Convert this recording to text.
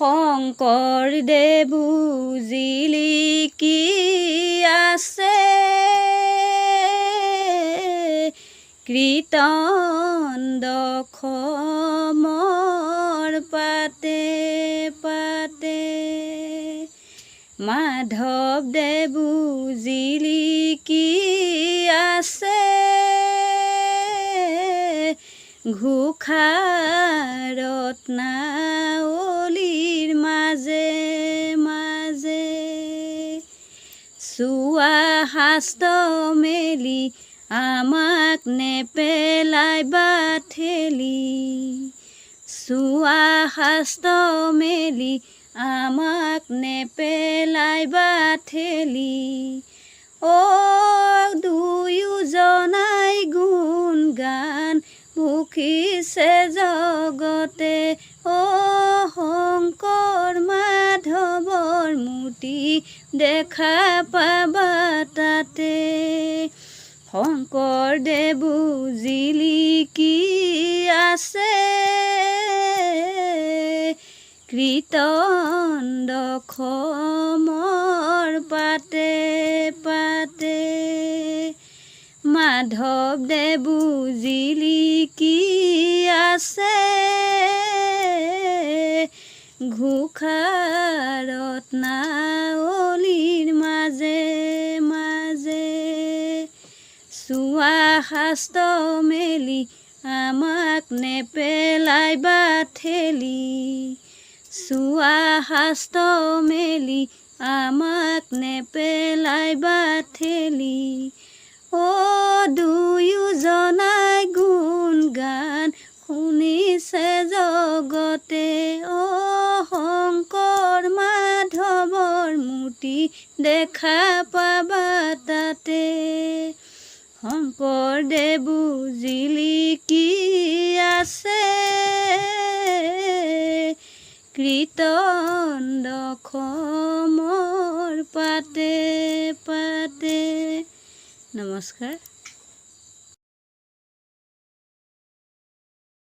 শংকৰদেৱ জিলিকি আছে? কীৰ্তন দশমৰ পাতে পাতে। মাধৱদেৱ জিলিকি আছে? ঘোষা ৰত্নাৱলীৰ চোৱা শাস্ত্ৰ মেলি আমাক নেপেলাই বা ঠেলি চোৱা শাস্ত্ৰ মেলি আমাক নেপেলাই বা ঠেলি অ' দুয়োজনাই গুণ গান মুখিছে জগতে। অ' দেখা পাবা তাতে। শংকৰদেৱ জিলিকি আছে? কীৰ্তন দশমৰ পাতে। পাতে মাধৱদেৱ জিলিকি আছে? ঘোষা ৰত্নাৱলীৰ চোৱা শাস্ত্ৰ মেলি আমাক নেপেলাই বা ঠেলি চোৱা শাস্ত্ৰ মেলি আমাক নেপেলাই বা ঠেলি অ' দুয়োজনাই গুণ গান শুনিছে জগতে। অ' শংকৰ মাধৱৰ মূৰ্তি দেখা পাবা তাতে। শংকৰদেৱ জিলিকি আছে? কীৰ্তন দশমৰ পাতে পাতে। নমস্কাৰ